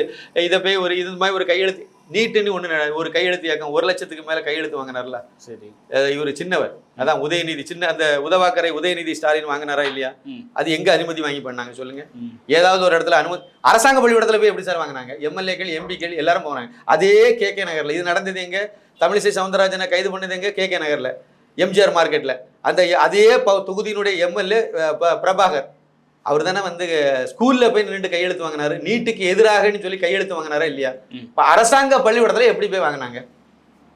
இதை போய் ஒரு இது மாதிரி ஒரு கையெழுத்து நீட்டுன்னு ஒன்று ஒரு கையெழுத்து இயக்கம் ஒரு லட்சத்துக்கு மேல கையெழுத்து வாங்கினார்ல? சரி. இவர் சின்னவர். அதான் உதயநிதி சின்ன அந்த உதவாக்கரை உதயநிதி ஸ்டாலின் வாங்கினாரா இல்லையா. அது எங்க அனுமதி வாங்கி பண்ணாங்க சொல்லுங்க. ஏதாவது ஒரு இடத்துல அனுமதி அரசாங்க பள்ளிக்கூடத்துல போய் எப்படி சார் வாங்கினாங்க? எம்எல்ஏக்கள் எம்பிக்கள் எல்லாரும் போனாங்க. அதே கே கே நகர்ல. இது நடந்தது எங்க? தமிழிசை சவுந்தரராஜனை கைது பண்ணது எங்க? கே கே நகர்ல. எம்ஜிஆர் மார்க்கெட்ல. அந்த ப- தொகுதியினுடைய எம்எல்ஏ பிரபாகர். அவர் தானே வந்து ஸ்கூல்ல போய் நின்று கையெழுத்து வாங்கினாரு. நீட்டுக்கு எதிராகன்னு சொல்லி கையெழுத்து வாங்கினாரா இல்லையா. இப்ப அரசாங்க பள்ளிக்கூடத்துல எப்படி போய் வாங்கினாங்க?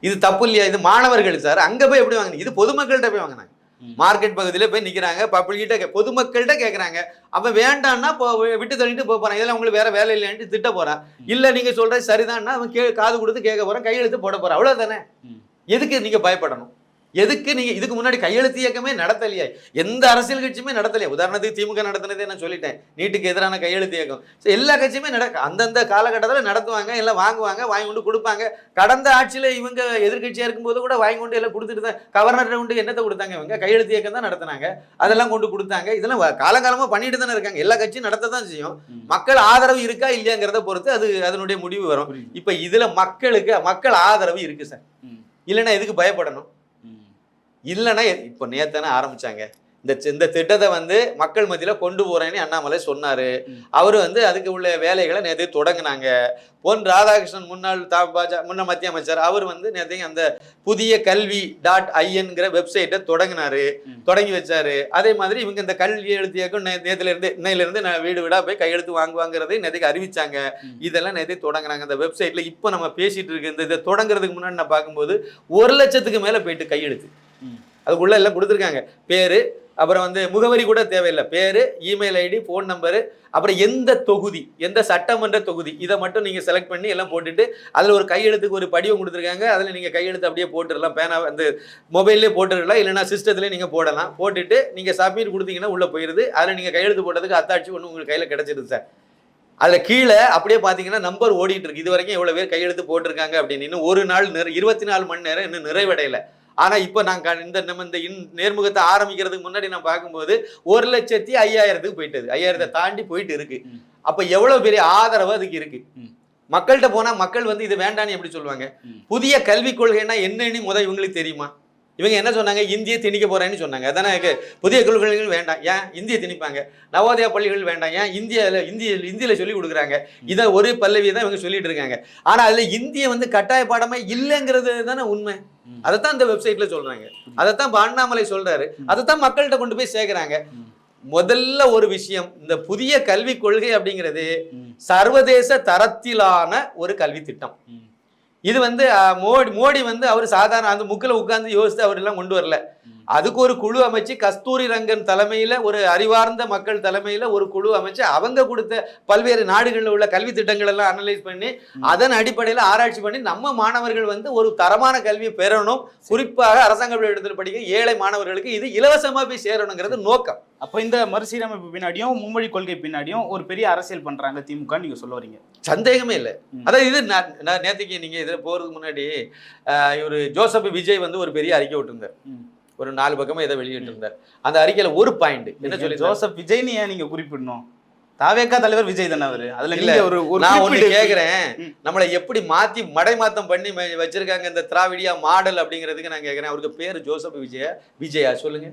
இது தப்பு இல்லையா? இது மாணவர்கள் சார். அங்க போய் எப்படி வாங்கினாங்க? இது பொதுமக்கள்கிட்ட போய் வாங்கினாங்க. மார்க்கெட் பகுதியில போய் நிக்கிறாங்க. பப்ளிக்கிட்ட பொதுமக்கள்கிட்ட கேக்குறாங்க. அப்ப வேண்டாம்னா போ விட்டு தள்ளிட்டு போக போறான். இதெல்லாம் உங்களுக்கு வேற வேலை இல்லையான்ட்டு திட்ட போறான் இல்ல நீங்க சொல்றது சரிதான்னா அவன் கே காது கொடுத்து கேட்க போறான். கையெழுத்து போட போறான். அவ்வளவுதானே? ம். எதுக்கு நீங்க பயப்படணும்? எதுக்கு நீங்க இதுக்கு முன்னாடி கையெழுத்து இயக்கமே நடத்தலையா? எந்த அரசியல் கட்சியுமே நடத்தலையா. உதாரணத்துக்கு திமுக நடத்தினதே நான் சொல்லிட்டேன். நீட்டுக்கு எதிரான கையெழுத்து இயக்கம். எல்லா கட்சியுமே நடக்க அந்தந்த காலகட்டத்தில் நடத்துவாங்க எல்லாம் வாங்குவாங்க வாங்கி கொண்டு கொடுப்பாங்க. கடந்த ஆட்சியில இவங்க எதிர்க்கட்சியா இருக்கும்போது கூட வாங்கி கொண்டு எல்லாம் கொடுத்துட்டு தான் கவர்னர் கொண்டு என்னத்தை கொடுத்தாங்க இவங்க? கையெழுத்து இயக்கம் தான் நடத்துனாங்க. அதெல்லாம் கொண்டு கொடுத்தாங்க. இதெல்லாம் வ- காலங்காலமா பண்ணிட்டு தானே இருக்காங்க. எல்லா கட்சியும் நடத்த தான் செய்யும். மக்கள் ஆதரவு இருக்கா இல்லையாங்கிறத பொறுத்து அது அதனுடைய முடிவு வரும். இப்ப இதுல மக்களுக்கு மக்கள் ஆதரவு இருக்கு சார். இல்லைன்னா எதுக்கு பயப்படணும். இல்லைன்னா இப்போ நேத்தானே ஆரம்பிச்சாங்க இந்த இந்த திட்டத்தை வந்து மக்கள் மத்தியில கொண்டு போறேன்னு அண்ணாமலை சொன்னாரு. அவர் வந்து அதுக்கு உள்ள வேலைகளை நேற்று தொடங்கினாங்க பொன் ராதாகிருஷ்ணன் முன்னாள் தா பாஜ முன்னாள் மத்திய அமைச்சர் அவர் வந்து நேற்று அந்த புதிய கல்வி டாட் ஐஎன்கிற வெப்சைட்டை தொடங்கினாரு. தொடங்கி வச்சாரு அதே மாதிரி இவங்க இந்த கல்வி எழுத்து இயக்கம் நே- நேத்துல இருந்து இன்னையில இருந்து நான் வீடு வீடா போய் கையெழுத்து வாங்குவாங்கிறதை நேற்றுக்கு அறிவிச்சாங்க. இதெல்லாம் நேற்று தொடங்குனாங்க அந்த வெப்சைட்ல இப்போ நம்ம பேசிட்டு இருக்க இந்த இதை தொடங்குறதுக்கு முன்னாடி நான் பார்க்கும்போது ஒரு லட்சத்துக்கு மேல போயிட்டு கையெழுத்து. அதுக்குள்ளே எல்லாம் கொடுத்துருக்காங்க. பேர் அப்புறம் வந்து முகவரி கூட தேவையில்லை. பேர் இமெயில் ஐடி ஃபோன் நம்பரு அப்புறம் எந்த தொகுதி எந்த சட்டமன்ற தொகுதி இதை மட்டும் நீங்கள் செலக்ட் பண்ணி எல்லாம் போட்டுட்டு அதில் ஒரு கையெழுத்துக்கு ஒரு படிவம் கொடுத்துருக்காங்க. அதில் நீங்கள் கையெழுத்து அப்படியே போட்டுடலாம். பேனா அந்த மொபைல்லே போட்டுடலாம். இல்லைனா சிஸ்டத்துலேயே நீங்கள் போடலாம். போட்டுட்டு நீங்கள் சப்மிட் கொடுத்தீங்கன்னா உள்ளே போயிடுது அதில் நீங்கள் கையெழுத்து போட்டதுக்கு அத்தாட்சி ஒன்று உங்களுக்கு கையில் கிடச்சிருது சார். அதில் கீழே அப்படியே பார்த்தீங்கன்னா நம்பர் ஓடிட்டு இருக்கு. இது வரைக்கும் எவ்வளோ பேர் கையெழுத்து போட்டிருக்காங்க அப்படின்னு. இன்னும் ஒரு நாள் நிற இருபத்தி நாலு மணி நேரம் இன்னும் நிறைவடையலை. ஆனால் இப்போ நாங்கள் இந்த நம்ம இந்த இன் நேர்முகத்தை ஆரம்பிக்கிறதுக்கு முன்னாடி நான் பார்க்கும்போது ஒரு லட்சத்தி ஐயாயிரத்துக்கு போயிட்டது ஐயாயிரத்தை தாண்டி போயிட்டு இருக்கு. அப்போ எவ்வளோ பெரிய ஆதரவு அதுக்கு இருக்கு. மக்கள்கிட்ட போனால் மக்கள் வந்து இது வேண்டான்னு எப்படி சொல்லுவாங்க. புதிய கல்விக் கொள்கைன்னா என்னன்னு முத இவங்களுக்கு தெரியுமா இவங்க என்ன சொன்னாங்க? இந்திய திணிக்க போறேன்னு சொன்னாங்க. அதானே புதிய கொள்கைகள் வேண்டாம். ஏன்? இந்திய திணிப்பாங்க. நவோதயா பள்ளிகள் வேண்டாம். ஏன்? இந்தியாவில் இந்திய இந்தியில சொல்லி கொடுக்குறாங்க. இதை ஒரு பல்லவியை தான் இவங்க சொல்லிட்டு இருக்காங்க. ஆனா அதுல இந்திய வந்து கட்டாய பாடமே இல்லைங்கிறது தானே உண்மை. அதைத்தான் இந்த வெப்சைட்ல சொல்றாங்க. அதைத்தான் இப்ப அண்ணாமலை சொல்றாரு அதைத்தான் மக்கள்கிட்ட கொண்டு போய் சேர்க்கறாங்க. முதல்ல ஒரு விஷயம் இந்த புதிய கல்விக் கொள்கை அப்படிங்கிறது. சர்வதேச தரத்திலான ஒரு கல்வி திட்டம். இது வந்து மோடி மோடி வந்து அவர் சாதாரண அந்த முக்கில் உட்காந்து யோசித்து அவர் எல்லாம் கொண்டு வரல. அதுக்கு ஒரு குழு அமைச்சு கஸ்தூரி ரங்கன் தலைமையில ஒரு அறிவார்ந்த மக்கள் தலைமையில ஒரு குழு அமைச்சு அவங்க கொடுத்த பல்வேறு நாடுகளில் உள்ள கல்வி திட்டங்கள் எல்லாம் அனலைஸ் பண்ணி. அதன் அடிப்படையில் ஆராய்ச்சி பண்ணி நம்ம மாணவர்கள் வந்து ஒரு தரமான கல்வியை பெறணும். குறிப்பாக அரசாங்க இடத்தில் படிக்க ஏழை மாணவர்களுக்கு இது இலவசமா போய் சேரணுங்கிறது நோக்கம். அப்போ இந்த மறுசீரமைப்பு பின்னாடியும் மும்மொழி கொள்கை பின்னாடியும் ஒரு பெரிய அரசியல் பண்றாங்க திமுக நீங்க சொல்ல வரீங்க. சந்தேகமே இல்லை. அதாவது இது நான் நேற்றுக்கு நீங்க இதில் போறதுக்கு முன்னாடி இவர் ஜோசப் விஜய் வந்து ஒரு பெரிய அறிக்கை விட்டுருந்தார். ஒரு நாலு பக்கமா இதை வெளியிட்டிருந்தார். அந்த அறிக்கையில ஒரு பாயிண்ட் என்ன சொல்லி ஜோசப் விஜய்னு ஏன் நீங்க குறிப்பிடணும்? தாவேக்கா தலைவர் விஜய் தானே அவரு? அதுல இல்ல, ஒரு நான் ஒண்ணு கேக்குறேன். நம்மளை எப்படி மாத்தி மடைமாத்தம் பண்ணி ம- வச்சிருக்காங்க இந்த திராவிடியா மாடல் அப்படிங்கிறதுக்கு நான் கேக்குறேன். அவருக்கு பேரு ஜோசப் விஜயா விஜயா சொல்லுங்க.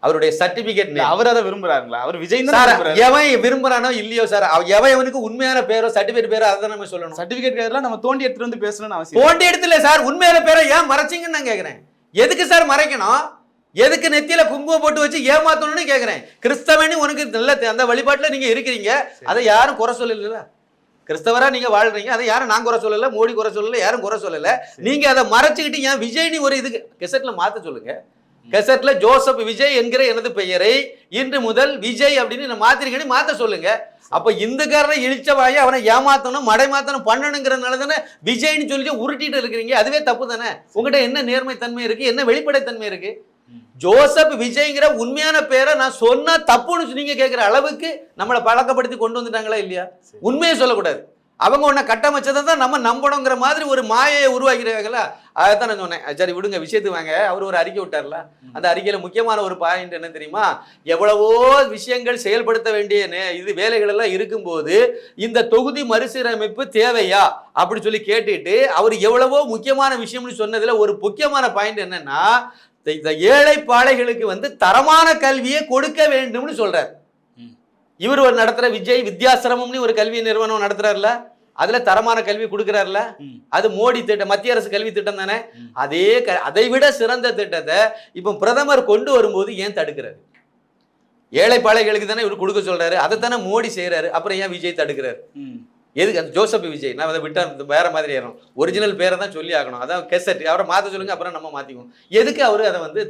அவருடைய சர்டிபிகேட் அவர் அதை விரும்புறாங்களா அவர் விஜய் சார் எவன் விரும்புறானோ இல்லையோ சார் எவன் எவனுக்கு உண்மையான பேரோ சர்டிபிகேட் பேரோ அதை நம்ம சொல்லணும். சர்டிபிகேட் நம்ம தோண்டி எடுத்துட்டு வந்து பேசணும்னு அவசியம் தோண்டி இடத்துல சார் உண்மையான பேரை ஏன் மறைச்சிங்கன்னு நான் கேக்குறேன். எதுக்கு சார் மறைக்கணும்? எதுக்கு நெத்தியில குங்குமம் போட்டு வச்சு ஏமாத்தணும்னு கேக்குறேன். கிறிஸ்தவனி உனக்கு நல்ல அந்த வழிபாட்டுல நீங்க இருக்கிறீங்க. அதை யாரும் குறை சொல்லல கிறிஸ்தவரா நீங்க வாழ்றீங்க. அதை யாரும் நான் குறை சொல்லல மோடி குறை சொல்லல யாரும் குறை சொல்லல. நீங்க அதை மறைச்சுக்கிட்டு ஏன் விஜய்னி ஒரு இதுக்கு கெசட்ல மாத்த சொல்லுங்க. கெசட்ல ஜோசப் விஜய் என்கிற எனது பெயரை இன்று முதல் விஜய் அப்படின்னு நான் மாத்திருக்கேன்னு மாத்த சொல்லுங்க. அப்ப இந்துக்காரனை இழிச்சவாயி அவனை ஏமாத்தணும் மடைமாத்தணும் பண்ணணுங்கிறதுனால தானே விஜய்னு சொல்லிட்டு உருட்டிட்டு இருக்கிறீங்க. அதுவே தப்பு தானே? உங்ககிட்ட என்ன நேர்மை தன்மை இருக்கு? என்ன வெளிப்படைத்தன்மை இருக்கு. ஜோசப் விஜய்ங்கிற உண்மையான பேரை நான் சொன்னா தப்புன்னு நீங்க கேட்கிற அளவுக்கு நம்மளை பழக்கப்படுத்தி கொண்டு வந்துட்டாங்களா இல்லையா. உண்மையை சொல்லக்கூடாது. அவங்க ஒன்றை கட்டமைச்சதை தான் நம்ம நம்பணுங்கிற மாதிரி ஒரு மாயையை உருவாக்கிடுவாங்களா அதைத்தான் நான் சொன்னேன். சரி விடுங்க விஷயத்துக்கு வாங்க. அவர் ஒரு அறிக்கை விட்டார்ல. அந்த அறிக்கையில முக்கியமான ஒரு பாயிண்ட் என்ன தெரியுமா? எவ்வளவோ விஷயங்கள் செயல்படுத்த வேண்டிய இது வேலைகள் எல்லாம் இருக்கும்போது இந்த தொகுதி மறுசீரமைப்பு தேவையா? அப்படி சொல்லி கேட்டுட்டு அவர் எவ்வளவோ முக்கியமான விஷயம்னு சொன்னதுல ஒரு முக்கியமான பாயிண்ட் என்னன்னா இந்த- ஏழை பாழைகளுக்கு வந்து தரமான கல்வியை கொடுக்க வேண்டும்னு சொல்றார். ம். இவர் ஒரு நடத்துற விஜய் வித்யாசிரமம்னு ஒரு கல்வி நிறுவனம் நடத்துறாருல? அதுல தரமான கல்வி கொடுக்குறாருல. அது மோடி திட்டம் மத்திய அரசு கல்வி திட்டம் தானே. அதே க- அதை விட சிறந்த திட்டத்தை இப்போ பிரதமர் கொண்டு வரும்போது ஏன் தடுக்கிறாரு? ஏழை பாழைகளுக்கு தானே இவர் கொடுக்க சொல்றாரு. அதை தானே மோடி செய்றாரு. அப்புறம் ஏன் விஜய் தடுக்கிறாரு. எதுக்கு அந்த ஜோசப் விஜய்? நான் அதை விட்டா வேற மாதிரி ஏறும் ஒரிஜினல் பேரை தான் சொல்லி ஆகணும். அதான் கெசட் அவரை மாற்ற சொல்லுங்க அப்புறம் நம்ம மாத்திக்குவோம். எதுக்கு அவர் அதை வந்து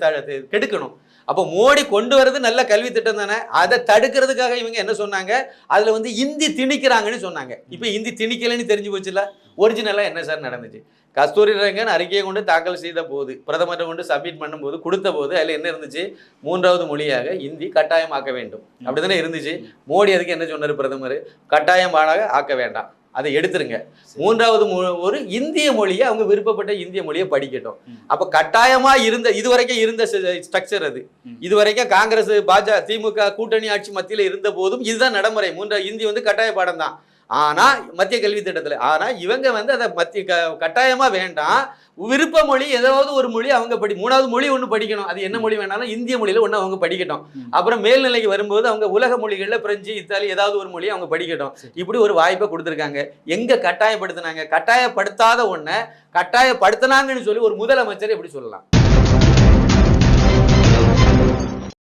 கெடுக்கணும்? அப்போ மோடி கொண்டு வர்றது நல்ல கல்வி திட்டம் தானே? அதை தடுக்கிறதுக்காக இவங்க என்ன சொன்னாங்க? அதில் வந்து இந்தி திணிக்கிறாங்கன்னு சொன்னாங்க. இப்போ இந்தி திணிக்கலைன்னு தெரிஞ்சு போச்சுல ஒரிஜினலாக என்ன சார் நடந்துச்சு? கஸ்தூரி ரங்கன் அறிக்கையை கொண்டு தாக்கல் செய்த போது பிரதமரை கொண்டு சப்மிட் பண்ணும்போது கொடுத்த போது அதில் என்ன இருந்துச்சு? மூன்றாவது மொழியாக இந்தி கட்டாயமாக்க வேண்டும். அப்படிதானே இருந்துச்சு? மோடி அதுக்கு என்ன சொன்னார் பிரதமர்? கட்டாயமாக ஆக்க வேண்டாம். அதை எடுத்துருங்க. மூன்றாவது ஒரு இந்திய மொழியை அவங்க விருப்பப்பட்ட இந்திய மொழியை படிக்கட்டும். அப்ப கட்டாயமா இருந்த இதுவரைக்கும் இருந்த ஸ்ட்ரக்சர் அது. இதுவரைக்கும் காங்கிரஸ் பாஜக திமுக கூட்டணி ஆட்சி மத்தியில இருந்த போதும் இதுதான் நடைமுறை. மூன்றா இந்தி வந்து கட்டாய பாடம் தான் ஆனா மத்திய கல்வி திட்டத்துல ஆனா இவங்க வந்து அதை மத்திய க- கட்டாயமா வேண்டாம். விருப்ப மொழி ஏதாவது ஒரு மொழி அவங்க படி மூணாவது மொழி ஒன்று படிக்கணும். அது என்ன மொழி வேணாலும் இந்திய மொழியில ஒன்று அவங்க படிக்கட்டும். அப்புறம் மேல்நிலைக்கு வரும்போது அவங்க உலக மொழிகள்ல பிரெஞ்சு இத்தாலி ஏதாவது ஒரு மொழி அவங்க படிக்கட்டும். இப்படி ஒரு வாய்ப்பை கொடுத்துருக்காங்க. எங்க கட்டாயப்படுத்துனாங்க? கட்டாயப்படுத்தாத ஒன்றை கட்டாயப்படுத்தினாங்கன்னு சொல்லி ஒரு முதலமைச்சர் எப்படி சொல்லலாம்?